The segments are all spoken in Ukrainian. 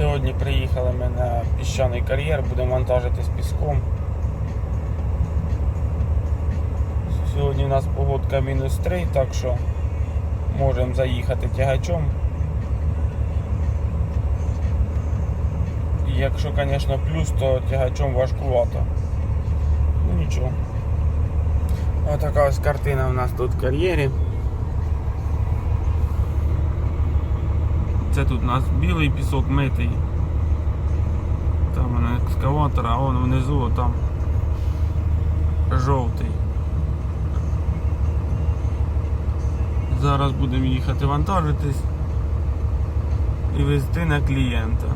Сьогодні приїхали ми на піщаний кар'єр, будемо вантажити з піском. Сьогодні у нас погодка мінус 3, так що можемо заїхати тягачом. І Якщо, звісно, плюс, то тягачом важкувато. Ну нічого. Ось така ось картина у нас тут в кар'єрі. Це тут у нас білий пісок митий. Там у нас екскаватор, а вон внизу там жовтий. Зараз будемо їхати вантажитись і везти на клієнта.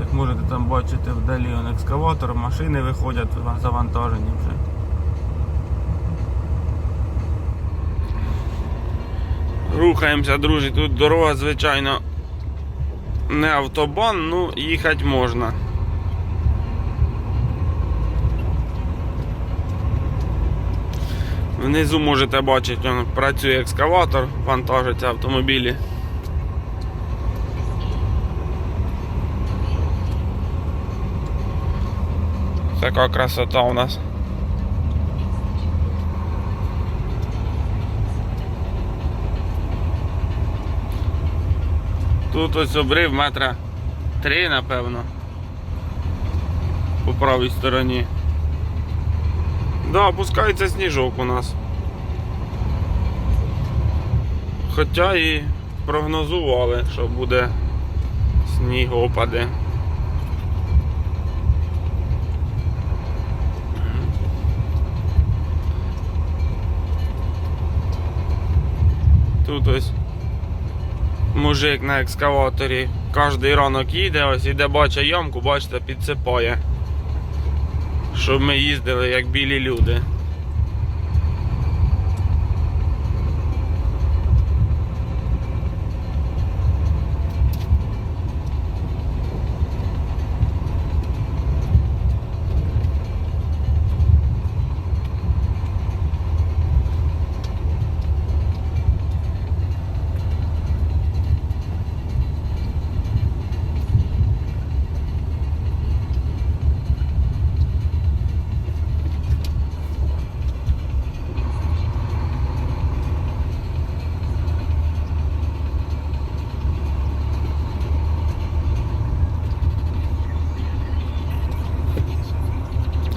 Як можете там бачити вдалі он екскаватор, машини виходять завантажені вже. Рухаємося, друзі. Тут дорога, звичайно, не автобан, ну їхати можна. Внизу можете бачити, он працює екскаватор, вантажиться автомобілі. Така красота у нас. Тут ось обрив метра три, напевно. По правій стороні. Да, опускається сніжок у нас. Хоча і прогнозували, що буде снігопади. Тут ось мужик на екскаваторі кожний ранок їде, ось іде бачить ямку, бачите, підсипає. Щоб ми їздили як білі люди.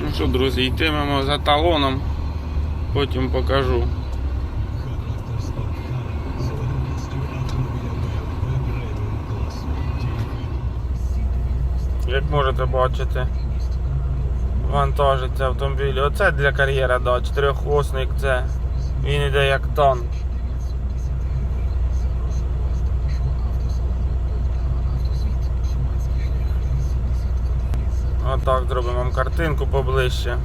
Ну що, друзі, йтимемо за талоном, потім покажу. Як можете бачити, вантажиться автомобіль. Оце для кар'єра, да, чотирьохосник це. Він іде як танк. Отак зробимо вам картинку поближче.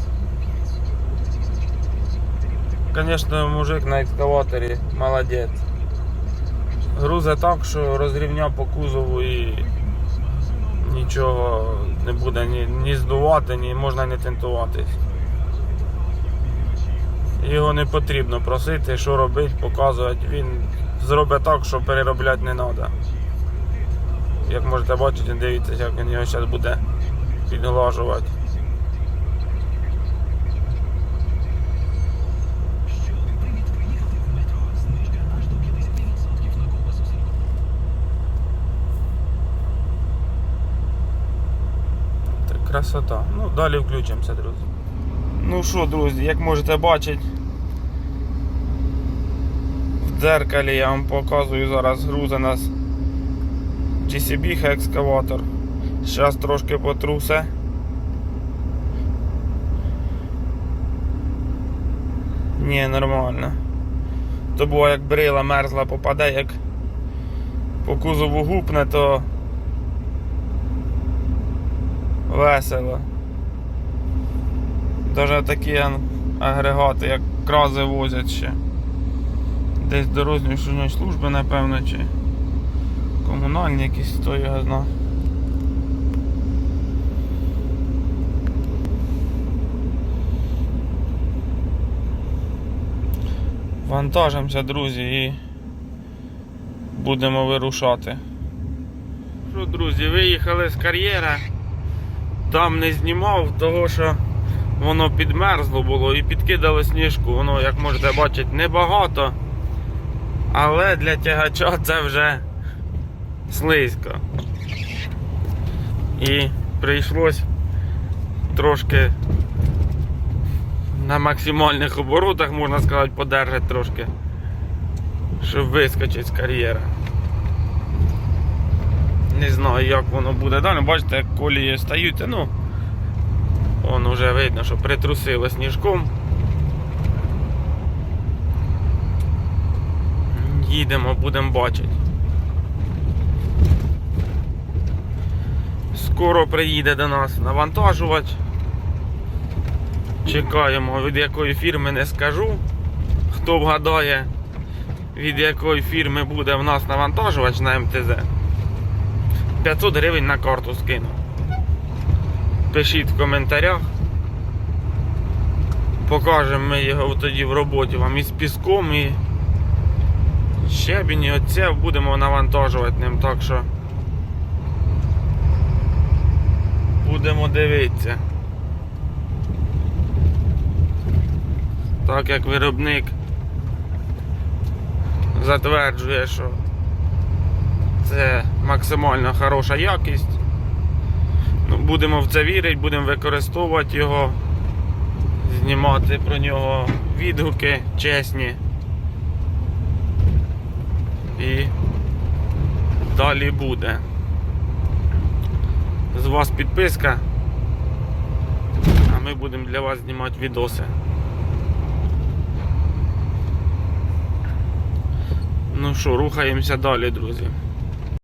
Звісно, мужик на екскаваторі молодець. Грузе так, що розрівняв по кузову і нічого не буде ні, ні здувати, ні можна не тентуватись. Його не потрібно просити, що робити, показувати. Він зробить так, що переробляти не треба. Як можете бачити, дивіться, як він його зараз буде підглажувати. Красота. Ну, далі включимося, друзі. Ну що, друзі, як можете бачити, в дзеркалі я вам показую зараз грузи нас GCB екскаватор. Зараз трошки потрусе. Ні, нормально. То було як брила мерзла попаде, як по кузову гупне, то весело. Даже такі агрегати, як крази возять ще. Десь дорожньої служби, напевно, чи комунальні якісь, хто його знає. Вантажимося, друзі, і будемо вирушати. Що, друзі, виїхали з кар'єра. Там не знімав, того що воно підмерзло було і підкидало сніжку. Воно, як можете бачити, небагато. Але для тягача це вже слизько. І прийшлось трошки на максимальних оборотах, можна сказати, подержати трошки, щоб вискочити з кар'єра. Не знаю, як воно буде далі. Бачите, як колії стають, ну, вон вже видно, що притрусило сніжком. Їдемо, будемо бачити. Скоро приїде до нас навантажувач. Чекаємо, від якої фірми не скажу. Хто вгадає, від якої фірми буде в нас навантажувач на МТЗ. 500 гривень на карту скину. Пишіть в коментарях. Покажемо ми його тоді в роботі вам із піском і щебінь і оце будемо навантажувати ним, так що будемо дивитися. Так як виробник затверджує, що це максимально хороша якість. Ну, будемо в це вірити, будемо використовувати його, знімати про нього відгуки чесні. І далі буде. З вас підписка, а ми будемо для вас знімати відоси. Ну що, рухаємося далі, друзі.